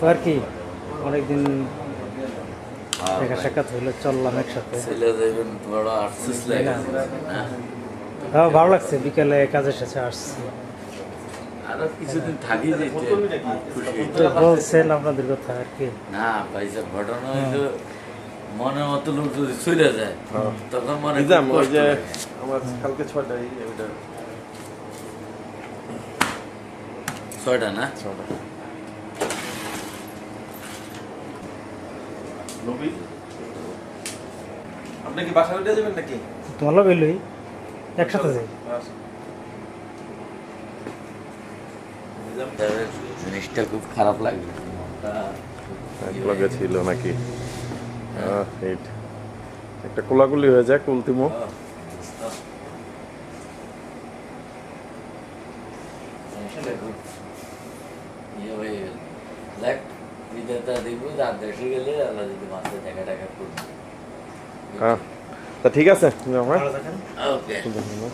তো আর কি অনেকদিন দেখা সাক্ষাৎ হইল চললাম একসাথে। ছেলে বড় আফসোস লাগে। না? হ্যাঁ ভালো লাগছে বিকেলে কাজের সাথে আসছি। বলছেন আপনাদের কথা আর কি। না পয়সা ঘটনা হইল মনের মতো লোক যদি চলে যায় তখন মনে খুব ওই যে আমার কালকে ছটায় ছয়টা না? ছটা নবী আপনি কি বাসা উঠে যাবেন নাকি? তোমারও বেলুই একসাথে যাই। জিনিসটা খুব খারাপ লাগে। লগে ছিল নাকি? একটা কোলাগুলি হয়ে যায় কুলতিমো জিনিসটা হয়ে গেল দেখ বিধাতা দেখব রাত দেশে গেলে আল্লাহ যদি মাসে দেখা টাকা করবে। হ্যাঁ। তা ঠিক আছে আমার ওকে ধন্যবাদ।